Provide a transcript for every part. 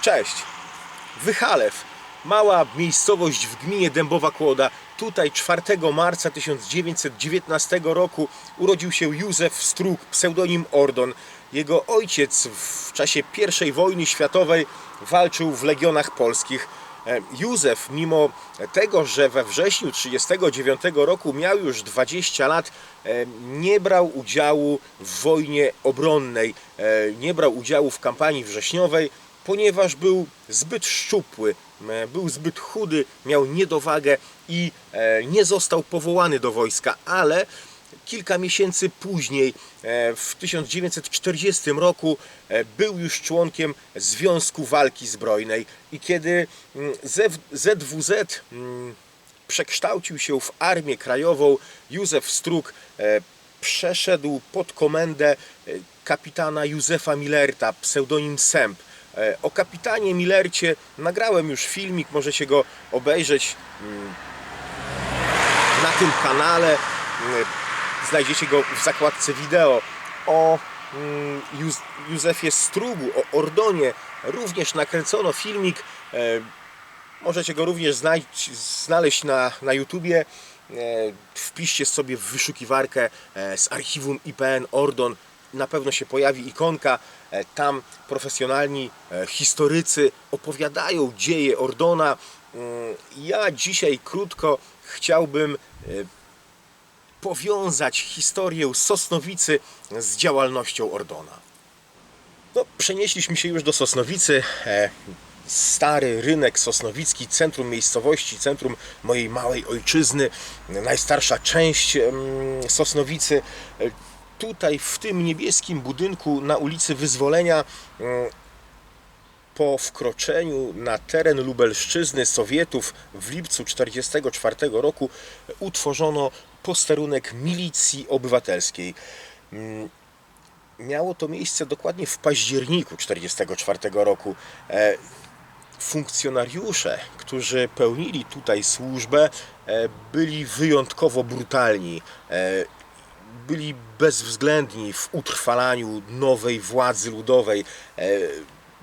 Cześć! Wychalew. Mała miejscowość w gminie Dębowa Kłoda. Tutaj 4 marca 1919 roku urodził się Józef Struk, pseudonim Ordon. Jego ojciec w czasie I wojny światowej walczył w legionach polskich. E, Józef, mimo tego, że we wrześniu 1939 roku miał już 20 lat, e, nie brał udziału w wojnie obronnej, e, nie brał udziału w kampanii wrześniowej, ponieważ był zbyt szczupły, e, był zbyt chudy, miał niedowagę i e, nie został powołany do wojska, ale kilka miesięcy później, e, w 1940 roku, był już członkiem Związku Walki Zbrojnej i kiedy mm, ZW- ZWZ mm, przekształcił się w Armię Krajową, Józef Struk przeszedł pod komendę kapitana Józefa Millerta, pseudonim Sęp. E, O kapitanie Millercie nagrałem już filmik, możecie go obejrzeć mm, na tym kanale. Mm, Znajdziecie go w zakładce wideo. O mm, Józ- Józefie Strugu, o Ordonie również nakręcono filmik. E, Możecie go również znaleźć na, na YouTubie. E, Wpiszcie sobie w wyszukiwarkę z archiwum IPN Ordon. Na pewno się pojawi ikonka. E, Tam profesjonalni e, historycy opowiadają dzieje Ordona. Mm, Ja dzisiaj krótko chciałbym e, powiązać historię Sosnowicy z działalnością Ordona. No, przenieśliśmy się już do Sosnowicy. Stary rynek sosnowicki, centrum miejscowości, centrum mojej małej ojczyzny, najstarsza część em, Sosnowicy. E, Tutaj w tym niebieskim budynku na ulicy Wyzwolenia em, po wkroczeniu na teren Lubelszczyzny Sowietów w lipcu 1944 roku utworzono posterunek milicji obywatelskiej. Mm, Miało to miejsce dokładnie w październiku 1944 roku. E, Funkcjonariusze, którzy pełnili tutaj służbę, e, byli wyjątkowo brutalni. E, byli bezwzględni w utrwalaniu nowej władzy ludowej. E,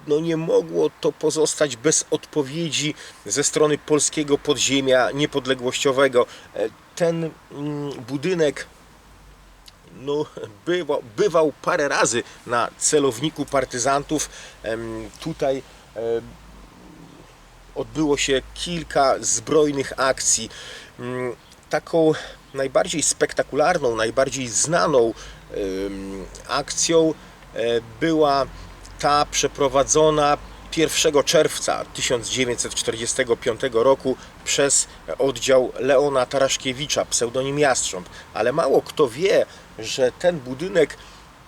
No nie mogło to pozostać bez odpowiedzi ze strony polskiego podziemia niepodległościowego. E, Ten mm, budynek no, bywał, bywał parę razy na celowniku partyzantów. Em, Tutaj odbyło się kilka zbrojnych akcji. Mm, Taką najbardziej spektakularną, najbardziej znaną akcją e, była ta przeprowadzona 1 czerwca 1945 roku przez oddział Leona Taraszkiewicza, pseudonim Jastrząb. Ale mało kto wie, że ten budynek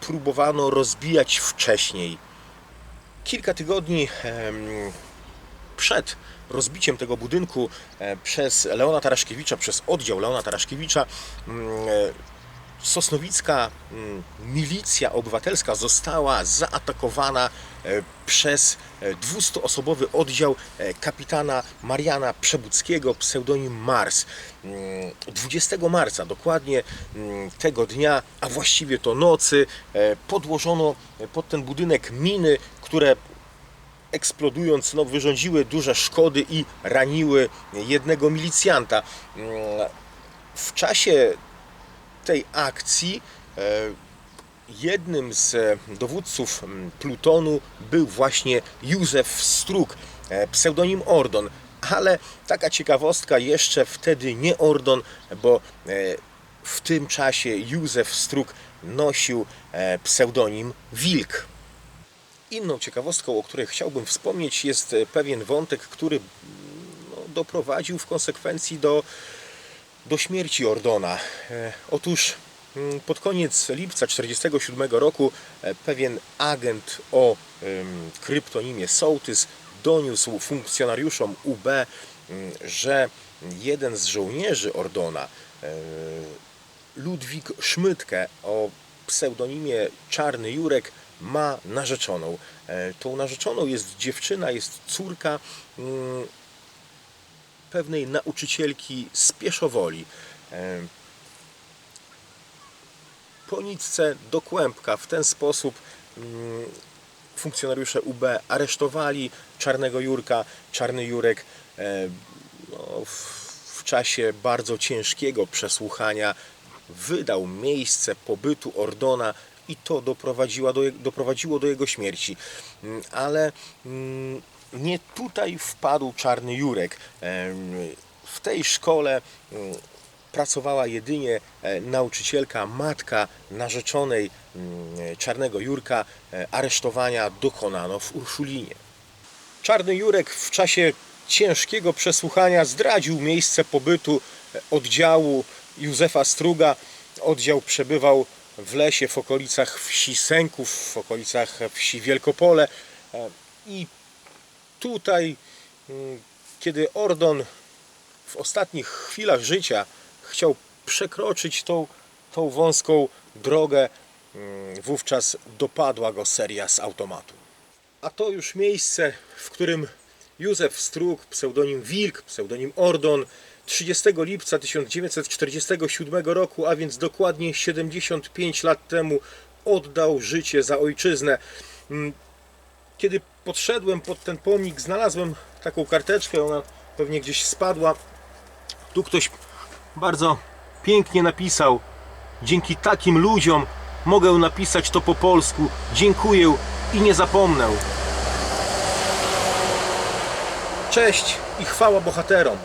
próbowano rozbijać wcześniej. Kilka tygodni przed rozbiciem tego budynku e, przez Leona Taraszkiewicza, przez oddział Leona Taraszkiewicza, mm, e, sosnowicka mm, milicja obywatelska została zaatakowana e, przez e, 200-osobowy oddział kapitana Mariana Przebuckiego, pseudonim Mars. Mm, 20 marca, dokładnie mm, tego dnia, a właściwie to nocy, podłożono pod ten budynek miny, które eksplodując, no, wyrządziły duże szkody i raniły jednego milicjanta. W czasie tej akcji e, jednym z e, dowódców plutonu był właśnie Józef Struk, e, pseudonim Ordon. Ale taka ciekawostka, jeszcze wtedy nie Ordon, bo w tym czasie Józef Struk nosił pseudonim Wilk. Inną ciekawostką, o której chciałbym wspomnieć, jest e, pewien wątek, który mm, no, doprowadził w konsekwencji do, do śmierci Ordona. E, Otóż mm, pod koniec lipca 1947 roku e, pewien agent o kryptonimie Sołtys doniósł funkcjonariuszom UB, mm, że jeden z żołnierzy Ordona, Ludwik Szmytkę o pseudonimie Czarny Jurek ma narzeczoną. E, Tą narzeczoną jest dziewczyna, jest córka mm, pewnej nauczycielki z Pieszowoli. E, Po nitce do kłębka w ten sposób mm, funkcjonariusze UB aresztowali Czarnego Jurka. Czarny Jurek e, no, w, w czasie bardzo ciężkiego przesłuchania wydał miejsce pobytu Ordona i to doprowadziło do, doprowadziło do jego śmierci. Mm, Ale mm, nie tutaj wpadł Czarny Jurek. W tej szkole mm, pracowała jedynie e, nauczycielka, matka narzeczonej Czarnego Jurka. E, Aresztowania dokonano w Urszulinie. Czarny Jurek w czasie ciężkiego przesłuchania zdradził miejsce pobytu oddziału Józefa Struga. Oddział przebywał w lesie w okolicach wsi Sęków, w okolicach wsi Wielkopole E, i tutaj, mm, kiedy Ordon w ostatnich chwilach życia chciał przekroczyć tą, tą wąską drogę, mm, wówczas dopadła go seria z automatu. A to już miejsce, w którym Józef Strug, pseudonim Wilk, pseudonim Ordon, 30 lipca 1947 roku, a więc dokładnie 75 lat temu, oddał życie za ojczyznę. Mm, Kiedy podszedłem pod ten pomnik, znalazłem taką karteczkę, ona pewnie gdzieś spadła. Tu ktoś bardzo pięknie napisał: Dzięki takim ludziom mogę napisać to po polsku. Dziękuję i nie zapomnę. Cześć i chwała bohaterom.